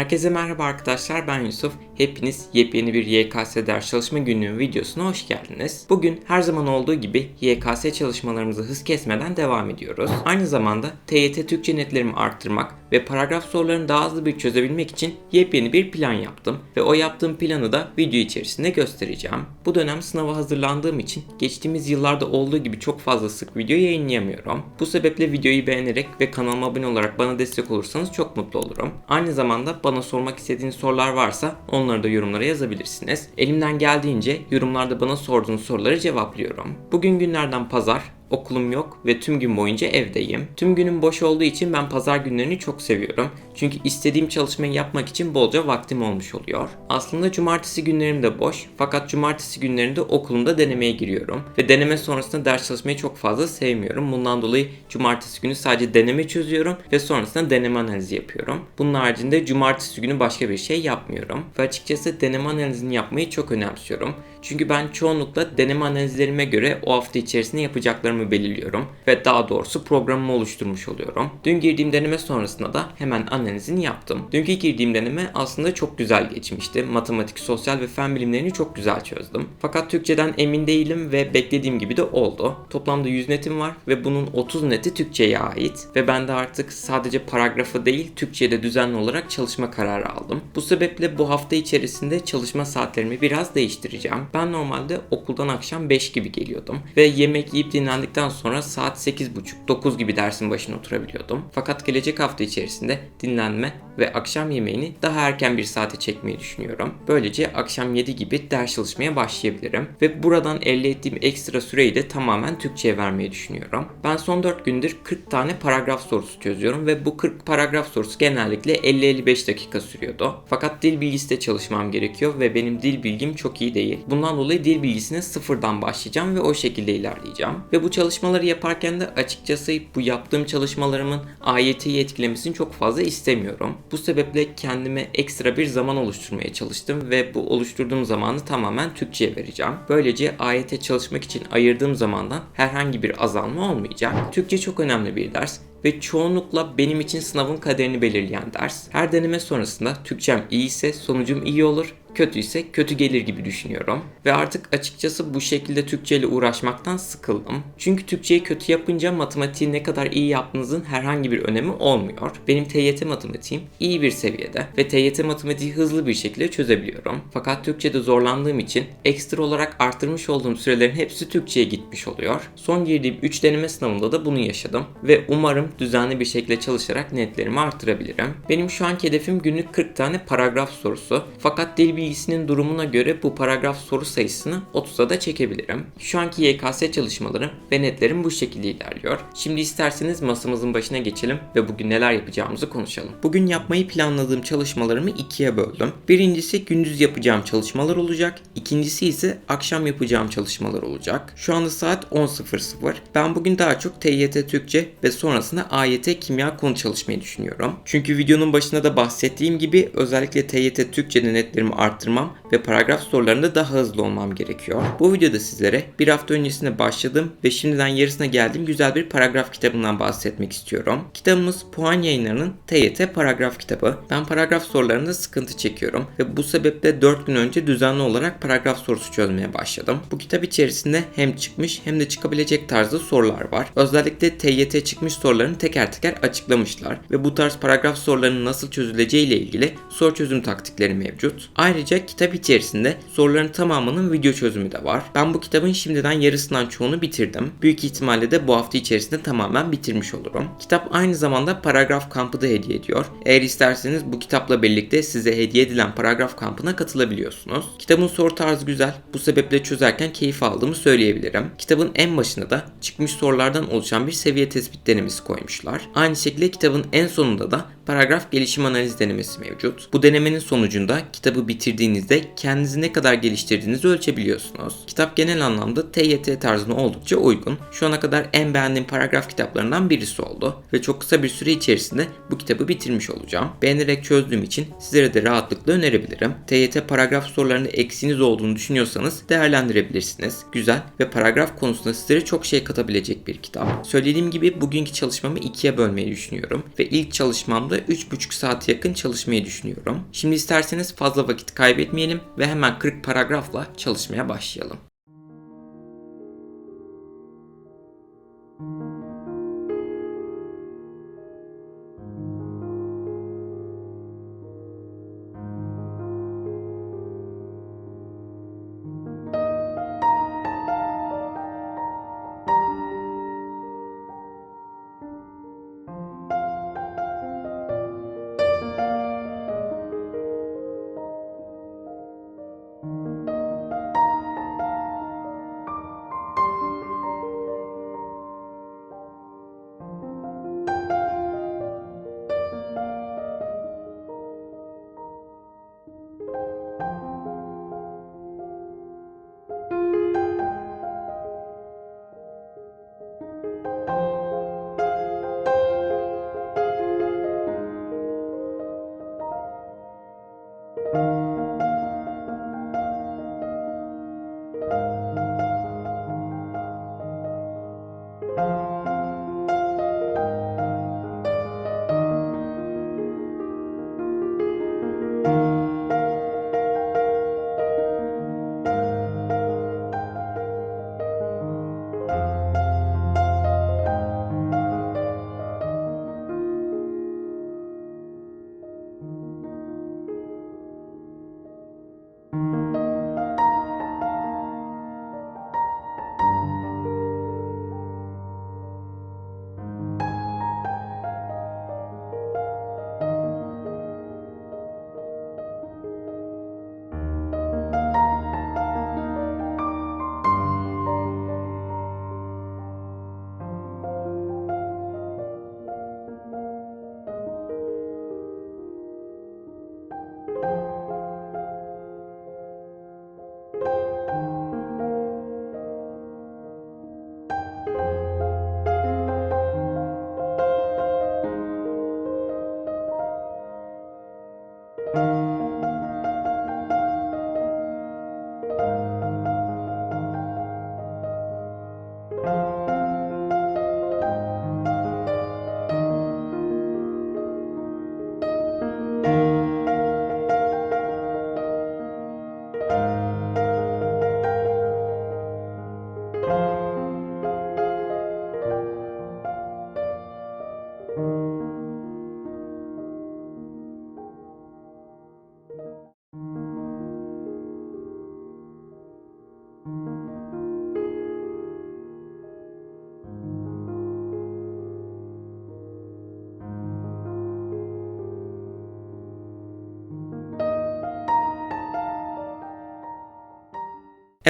Herkese merhaba arkadaşlar ben Yusuf. Hepiniz yepyeni bir YKS ders çalışma günlüğü videosuna hoş geldiniz. Bugün her zaman olduğu gibi YKS çalışmalarımızı hız kesmeden devam ediyoruz. Aynı zamanda TYT Türkçe netlerimi arttırmak ve paragraf sorularını daha hızlı bir çözebilmek için yepyeni bir plan yaptım ve o yaptığım planı da video içerisinde göstereceğim. Bu dönem sınava hazırlandığım için geçtiğimiz yıllarda olduğu gibi çok fazla sık video yayınlayamıyorum. Bu sebeple videoyu beğenerek ve kanalıma abone olarak bana destek olursanız çok mutlu olurum. Aynı zamanda bana sormak istediğiniz sorular varsa onları da yorumlara yazabilirsiniz. Elimden geldiğince yorumlarda bana sorduğunuz soruları cevaplıyorum. Bugün günlerden pazar okulum yok ve tüm gün boyunca evdeyim. Tüm günüm boş olduğu için ben pazar günlerini çok seviyorum. Çünkü istediğim çalışmayı yapmak için bolca vaktim olmuş oluyor. Aslında cumartesi günlerim de boş fakat cumartesi günlerinde okulumda denemeye giriyorum. Ve deneme sonrasında ders çalışmayı çok fazla sevmiyorum. Bundan dolayı cumartesi günü sadece deneme çözüyorum ve sonrasında deneme analizi yapıyorum. Bunun haricinde cumartesi günü başka bir şey yapmıyorum. Ve açıkçası deneme analizini yapmayı çok önemsiyorum. Çünkü ben çoğunlukla deneme analizlerime göre o hafta içerisinde yapacaklarımı belirliyorum ve daha doğrusu programımı oluşturmuş oluyorum. Dün girdiğim deneme sonrasında da hemen analizini yaptım. Dünkü girdiğim deneme aslında çok güzel geçmişti. Matematik, sosyal ve fen bilimlerini çok güzel çözdüm. Fakat Türkçeden emin değilim ve beklediğim gibi de oldu. Toplamda 100 netim var ve bunun 30 neti Türkçe'ye ait ve ben de artık sadece paragrafı değil Türkçe'de düzenli olarak çalışma kararı aldım. Bu sebeple bu hafta içerisinde çalışma saatlerimi biraz değiştireceğim. Ben normalde okuldan akşam 5 gibi geliyordum ve yemek yiyip dinlendikten sonra saat 8.30-9 gibi dersin başına oturabiliyordum. Fakat gelecek hafta içerisinde dinlenme ve akşam yemeğini daha erken bir saate çekmeyi düşünüyorum. Böylece akşam 7 gibi ders çalışmaya başlayabilirim ve buradan elde ettiğim ekstra süreyi de tamamen Türkçe'ye vermeyi düşünüyorum. Ben son 4 gündür 40 tane paragraf sorusu çözüyorum ve bu 40 paragraf sorusu genellikle 50-55 dakika sürüyordu. Fakat dil bilgisi de çalışmam gerekiyor ve benim dil bilgim çok iyi değil. Bundan dolayı dil bilgisine sıfırdan başlayacağım ve o şekilde ilerleyeceğim. Ve bu çalışmaları yaparken de açıkçası bu yaptığım çalışmalarımın AYT'yi etkilemesini çok fazla istemiyorum. Bu sebeple kendime ekstra bir zaman oluşturmaya çalıştım ve bu oluşturduğum zamanı tamamen Türkçe'ye vereceğim. Böylece AYT çalışmak için ayırdığım zamandan herhangi bir azalma olmayacak. Türkçe çok önemli bir ders ve çoğunlukla benim için sınavın kaderini belirleyen ders. Her deneme sonrasında Türkçem iyi ise sonucum iyi olur kötü ise kötü gelir gibi düşünüyorum. Ve artık açıkçası bu şekilde Türkçe ile uğraşmaktan sıkıldım. Çünkü Türkçeyi kötü yapınca matematiği ne kadar iyi yaptığınızın herhangi bir önemi olmuyor. Benim TYT matematiğim iyi bir seviyede ve TYT matematiği hızlı bir şekilde çözebiliyorum. Fakat Türkçe'de zorlandığım için ekstra olarak arttırmış olduğum sürelerin hepsi Türkçe'ye gitmiş oluyor. Son girdiğim 3 deneme sınavında da bunu yaşadım ve umarım düzenli bir şekilde çalışarak netlerimi arttırabilirim. Benim şu anki hedefim günlük 40 tane paragraf sorusu. Fakat dil bilgisinin durumuna göre bu paragraf soru sayısını 30'a da çekebilirim. Şu anki YKS çalışmalarım ve netlerim bu şekilde ilerliyor. Şimdi isterseniz masamızın başına geçelim ve bugün neler yapacağımızı konuşalım. Bugün yapmayı planladığım çalışmalarımı ikiye böldüm. Birincisi gündüz yapacağım çalışmalar olacak. İkincisi ise akşam yapacağım çalışmalar olacak. Şu anda saat 10.00. Ben bugün daha çok TYT Türkçe ve sonrasında AYT kimya konu çalışmayı düşünüyorum. Çünkü videonun başında da bahsettiğim gibi özellikle TYT Türkçe'de netlerimi arttırmam ve paragraf sorularında daha hızlı olmam gerekiyor. Bu videoda sizlere bir hafta öncesinde başladım ve şimdiden yarısına geldiğim güzel bir paragraf kitabından bahsetmek istiyorum. Kitabımız Puan Yayınları'nın TYT paragraf kitabı. Ben paragraf sorularında sıkıntı çekiyorum ve bu sebeple 4 gün önce düzenli olarak paragraf sorusu çözmeye başladım. Bu kitap içerisinde hem çıkmış hem de çıkabilecek tarzda sorular var. Özellikle TYT çıkmış sorularını teker teker açıklamışlar ve bu tarz paragraf sorularının nasıl çözüleceği ile ilgili soru çözüm taktikleri mevcut. Ayrıca kitap içerisinde soruların tamamının video çözümü de var. Ben bu kitabın şimdiden yarısından çoğunu bitirdim. Büyük ihtimalle de bu hafta içerisinde tamamen bitirmiş olurum. Kitap aynı zamanda paragraf kampı da hediye ediyor. Eğer isterseniz bu kitapla birlikte size hediye edilen paragraf kampına katılabiliyorsunuz. Kitabın soru tarzı güzel. Bu sebeple çözerken keyif aldığımı söyleyebilirim. Kitabın en başında da çıkmış sorulardan oluşan bir seviye tespit denemesi koymuşlar. Aynı şekilde kitabın en sonunda da paragraf gelişim analiz denemesi mevcut. Bu denemenin sonucunda kitabı bitir bitirdiğinizde kendinizi ne kadar geliştirdiğinizi ölçebiliyorsunuz. Kitap genel anlamda TYT tarzına oldukça uygun. Şu ana kadar en beğendiğim paragraf kitaplarından birisi oldu ve çok kısa bir süre içerisinde bu kitabı bitirmiş olacağım. Beğenerek çözdüğüm için sizlere de rahatlıkla önerebilirim. TYT paragraf sorularında eksiğiniz olduğunu düşünüyorsanız değerlendirebilirsiniz. Güzel ve paragraf konusunda sizlere çok şey katabilecek bir kitap. Söylediğim gibi bugünkü çalışmamı ikiye bölmeyi düşünüyorum ve ilk çalışmamda 3,5 saat yakın çalışmayı düşünüyorum. Şimdi isterseniz fazla vakit kaybetmeyelim ve hemen 40 paragrafla çalışmaya başlayalım.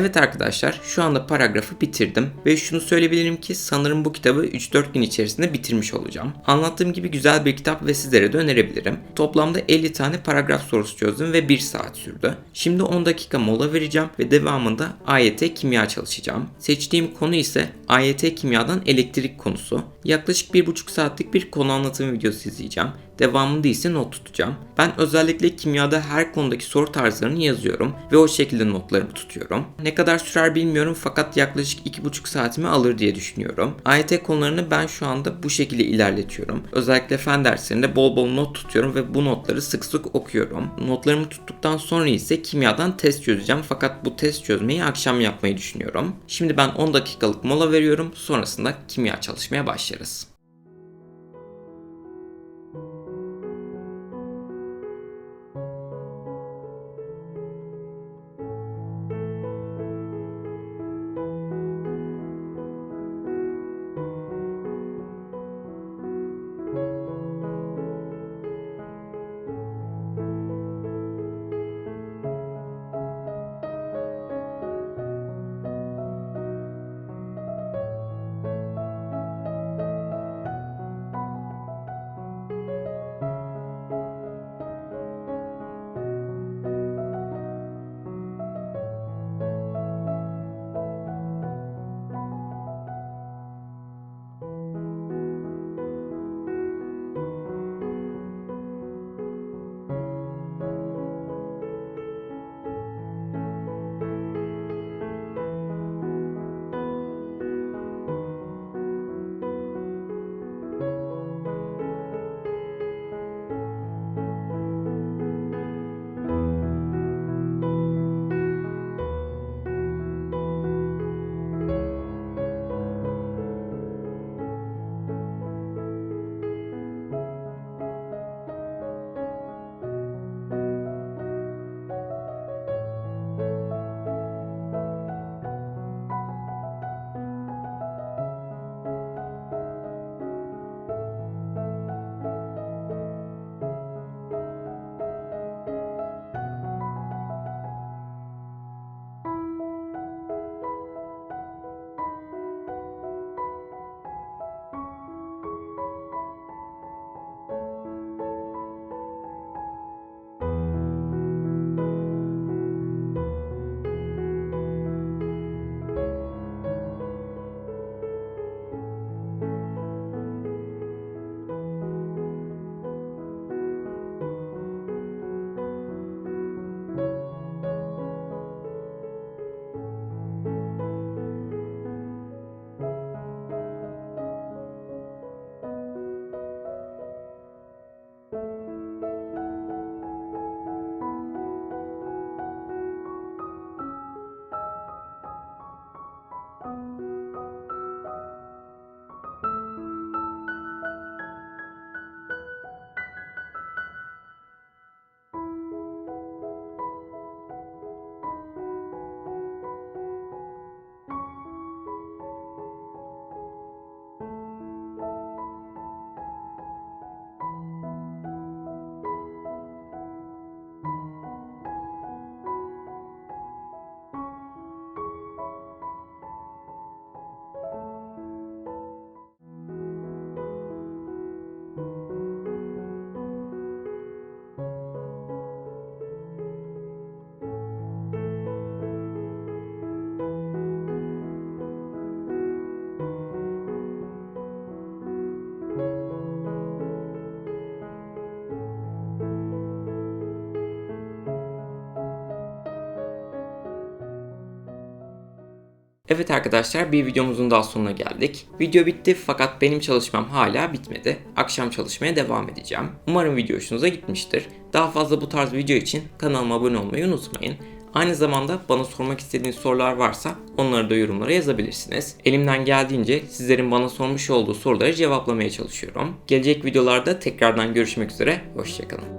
Evet arkadaşlar şu anda paragrafı bitirdim ve şunu söyleyebilirim ki sanırım bu kitabı 3-4 gün içerisinde bitirmiş olacağım. Anlattığım gibi güzel bir kitap ve sizlere de önerebilirim. Toplamda 50 tane paragraf sorusu çözdüm ve 1 saat sürdü. Şimdi 10 dakika mola vereceğim ve devamında AYT kimya çalışacağım. Seçtiğim konu ise AYT kimyadan elektrik konusu. Yaklaşık 1,5 saatlik bir konu anlatım videosu izleyeceğim. Devamında ise not tutacağım. Ben özellikle kimyada her konudaki soru tarzlarını yazıyorum ve o şekilde notlarımı tutuyorum. Ne kadar sürer bilmiyorum fakat yaklaşık 2,5 saatimi alır diye düşünüyorum. AYT konularını ben şu anda bu şekilde ilerletiyorum. Özellikle fen derslerinde bol bol not tutuyorum ve bu notları sık sık okuyorum. Notlarımı tuttuktan sonra ise kimyadan test çözeceğim fakat bu test çözmeyi akşam yapmayı düşünüyorum. Şimdi ben 10 dakikalık mola veriyorum. Sonrasında kimya çalışmaya başlarız. Evet arkadaşlar bir videomuzun daha sonuna geldik. Video bitti fakat benim çalışmam hala bitmedi. Akşam çalışmaya devam edeceğim. Umarım video hoşunuza gitmiştir. Daha fazla bu tarz video için kanalıma abone olmayı unutmayın. Aynı zamanda bana sormak istediğiniz sorular varsa onları da yorumlara yazabilirsiniz. Elimden geldiğince sizlerin bana sormuş olduğu soruları cevaplamaya çalışıyorum. Gelecek videolarda tekrardan görüşmek üzere, hoşçakalın.